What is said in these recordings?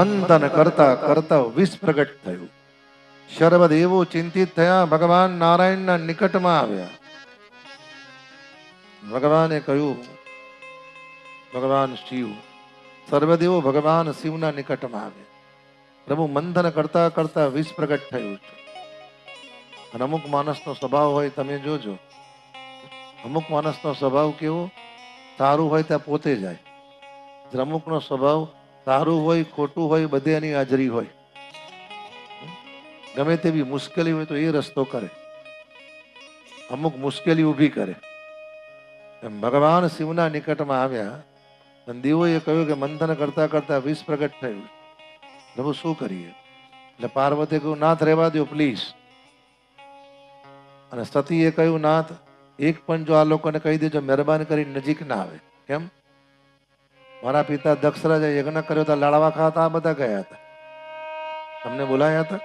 મંથન કરતા કરતા વિષ પ્રગટ થયું. સર્વદેવો ચિંતિત થયા, ભગવાન નારાયણના નિકટમાં આવ્યા. ભગવાને કહ્યું, ભગવાન શિવ સર્વદેવો ભગવાન શિવના નિકટમાં આવ્યા. પ્રભુ, મંથન કરતા કરતા વિષ પ્રગટ થયું છે. અને અમુક માણસનો સ્વભાવ હોય તમે જોજો. અમુક માણસનો સ્વભાવ કેવો? સારું હોય ત્યાં પોતે જાય. અમુકનો સ્વભાવ સારું હોય, ખોટું હોય બધે એની હાજરી હોય. ગમે તેવી મુશ્કેલી હોય તો એ રસ્તો કરે. અમુક મુશ્કેલી ઊભી કરે. ભગવાન શિવના નિકટમાં આવ્યા અને દેવોએ કહ્યું કે મંથન કરતા કરતા વિષ પ્રગટ થયું. પ્રભુ શું કરીએ? એટલે પાર્વતીએ કહ્યું, નાથ, રહેવા દો પ્લીઝ અને સતીએ કહ્યું, નાથ, એક પણ જો આ લોકોને કહી દેજો, મહેરબાની કરી નજીક ના આવે. કેમ? મારા પિતા દક્ષરાજે યજ્ઞ કર્યો હતા લાડવા ખાતા આ બધા ગયા હતા. તમને બોલાયા હતા?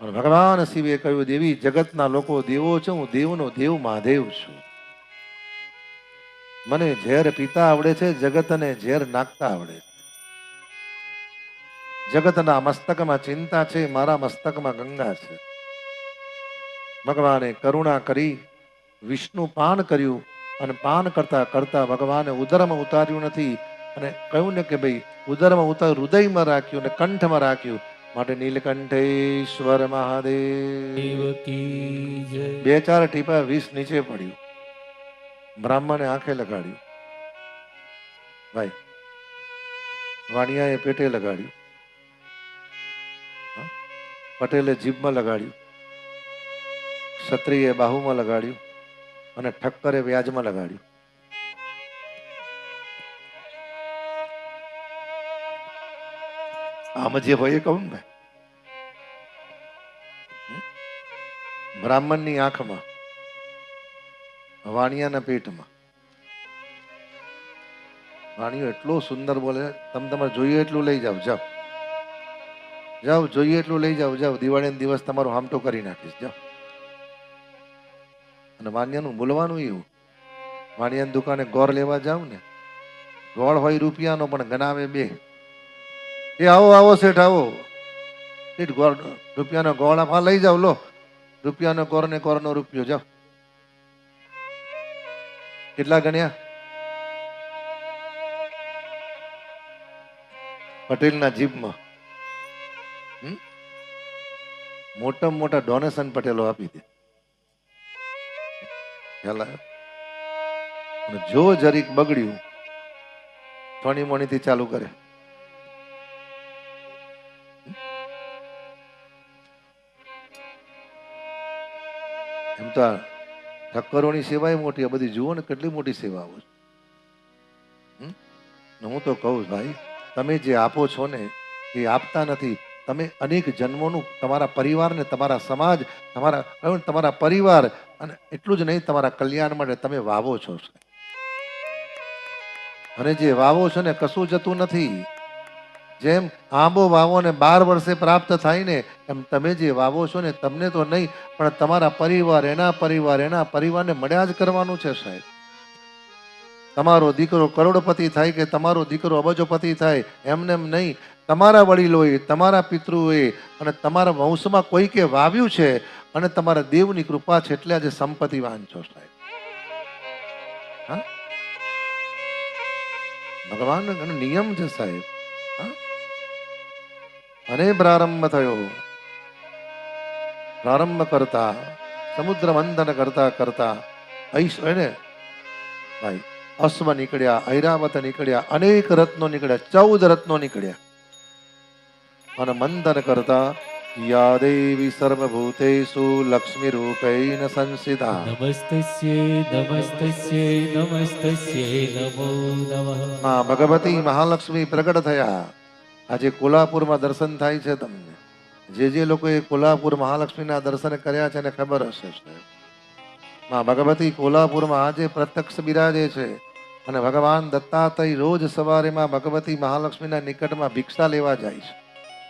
પણ ભગવાન શિવે કહ્યું, દેવી, જગતના લોકો દેવો છે, હું દેવનો દેવ મહાદેવ છું. મને ઝેર પીતા આવડે છે, જગતને ઝેર નાખતા આવડે છે. જગતના મસ્તકમાં ચિંતા છે, મારા મસ્તકમાં ગંગા છે. ભગવાને કરુણા કરી, વિષ્ણુ પાન કર્યું અને પાન કરતા કરતા ભગવાને ઉદરમાં ઉતાર્યું નથી. અને કહ્યું ને કે ભાઈ ઉદરમાં ઉતાર હૃદયમાં રાખ્યું અને કંઠમાં રાખ્યું. માટે નીલકંઠેશ્વર મહાદેવ. બે ચાર ટીપા વીસ નીચે પડ્યું. બ્રાહ્મણે આંખે લગાડ્યું. ભાઈ વાણિયાએ પેટે લગાડ્યું. પટેલે જીભમાં લગાડ્યું. ક્ષત્રિયે બાહુમાં લગાડ્યું. અને ઠક્કરે વ્યાજમાં લગાડ્યું. આમ જે હોય એ કહું ને બ્રાહ્મણની આંખમાં, વાણિયાના પેટમાં. વાણિયો એટલો સુંદર બોલે, તમે તમારે જોઈએ એટલું લઈ જાઓ જાઓ. જાઓ, જોઈએ એટલું લઈ જાઓ જાઓ. દિવાળીનો દિવસ તમારું હામટો કરી નાખીશ, જાઓ. અને વાણિયાનું બોલવાનું એવું. વાણિયાની દુકાને ગોળ લેવા જાવ ને, ગોળ હોય રૂપિયાનો પણ ગણાવે બે. એ આવો આવો શેઠ આવો. શેઠ, ગોળ, રૂપિયાનો ગોળ આમાં લઈ જાઓ, લો. રૂપિયાનો કોર ને કોરનો રૂપિયો, જાઓ. કેટલા ગણ્યા? પટેલના જીભમાં? મોટામાં મોટા ડોનેશન પટેલો આપી દે. ખ્યાલ જો જરીક બગડ્યું ફણી મોણીથી ચાલુ કરે. એમ તો ઠક્કરોની સેવાય મોટી, આ બધી જુઓ ને કેટલી મોટી સેવાઓ છે? હું તો કહું ભાઈ, તમે જે આપો છો ને, એ આપતા નથી. તમે અનેક જન્મોનું તમારા પરિવારને તમારા સમાજ, તમારા તમારા પરિવાર અને એટલું જ નહીં, તમારા કલ્યાણ માટે તમે વાવો છો અને જે વાવો છો ને કશું જતું નથી. જેમ આંબો વાવો ને બાર વર્ષે પ્રાપ્ત થાય ને, એમ તમે જે વાવો છો ને તમને તો નહીં, પણ તમારા પરિવાર, એના પરિવાર, એના પરિવારને મળ્યા જ કરવાનું છે, સાહેબ. તમારો દીકરો કરોડપતિ થાય કે તમારો દીકરો અબજોપતિ થાય, એમને એમ નહીં તમારા વડીલોએ, તમારા પિતૃઓએ અને તમારા વંશમાં કોઈકે વાવ્યું છે અને તમારા દેવની કૃપા છે એટલે આજે સંપત્તિવાન છો સાહેબ. ભગવાનનો નિયમ છે સાહેબ? અને પ્રારંભ થયો. પ્રારંભ કરતા, સમુદ્ર મંથન કરતા કરતા ઐશ ને ભાઈ, અશ્વ નીકળ્યા, ઐરાવત નીકળ્યા, અનેક રત્નો નીકળ્યા, ચૌદ રત્નો નીકળ્યા. અને મંથન કરતા યા દેવી સર્વભૂતેષુ લક્ષ્મી રૂપેણ સંસિતા નમસ્તસ્ય નમસ્તસ્ય નમસ્તસ્ય નમો નમઃ. માં ભગવતી મહાલક્ષ્મી પ્રગટ થયા. આજે કોલ્હાપુરમાં દર્શન થાય છે તમને. જે જે લોકોએ કોલ્હાપુર મહાલક્ષ્મીના દર્શન કર્યા છે એને ખબર હશે માં ભગવતી કોલ્હાપુરમાં આજે પ્રત્યક્ષ બિરાજે છે અને ભગવાન દત્તાત્રેય રોજ સવારે માં ભગવતી મહાલક્ષ્મીના નિકટમાં ભિક્ષા લેવા જાય છે.